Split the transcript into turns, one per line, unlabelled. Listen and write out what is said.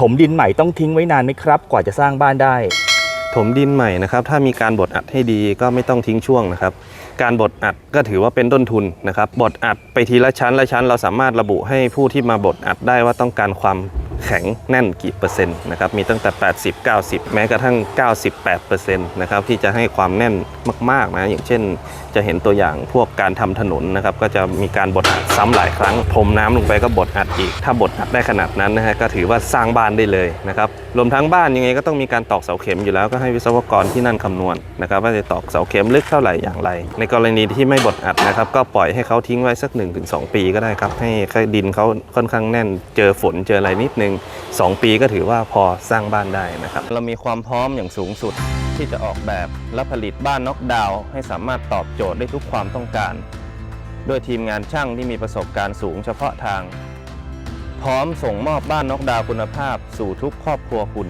ถมดินใหม่ต้องทิ้งไว้นานไหมครับ กว่าจะสร้างบ้านได้
ถมดินใหม่นะครับ ถ้ามีการบดอัดให้ดีก็ไม่ต้องทิ้งช่วงนะครับ การบดอัดก็ถือว่าเป็นต้นทุนนะครับบดอัดไปทีละชั้นละชั้น เราสามารถระบุให้ผู้ที่มาบดอัดได้ว่าต้องการความ แข็งแน่นกี่เปอร์เซ็นต์นะครับมีตั้งแต่ 80 90 แม้กระทั่ง 98เปอร์เซ็นต์นะครับที่จะให้ความแน่นมากๆนะอย่างเช่น จะเห็นตัวอย่างพวกการทำถนนนะครับก็จะมีการบดอัดซ้ำหลายครั้งพรมน้ำลงไปก็บดอัดอีก ถ้าบดอัดได้ขนาดนั้นนะฮะก็ถือว่าสร้างบ้านได้เลยนะครับรวมทั้งบ้านยังไงก็ต้องมีการตอกเสาเข็มอยู่แล้วก็ให้วิศวกรที่นั่นคำนวณนะครับว่าจะตอกเสาเข็มลึกเท่าไหร่อย่างไร ในกรณีที่ไม่บดอัดนะครับก็ปล่อยให้เขาทิ้งไว้สัก 1-2 ปีก็ได้ครับให้ดินเขาค่อนข้างแน่นเจอฝนเจออะไรนิดนึง2 ปีก็ถือว่าพอสร้างบ้านได้นะครับ เรามีความพร้อมอย่างสูงสุดที่จะออกแบบและผลิตบ้านน็อกดาวน์ให้สามารถตอบโจทย์ได้ทุกความต้องการ ด้วยทีมงานช่างที่มีประสบการณ์สูงเฉพาะทาง พร้อมส่งมอบบ้านน็อกดาวน์คุณภาพสู่ทุกครอบครัวคุณ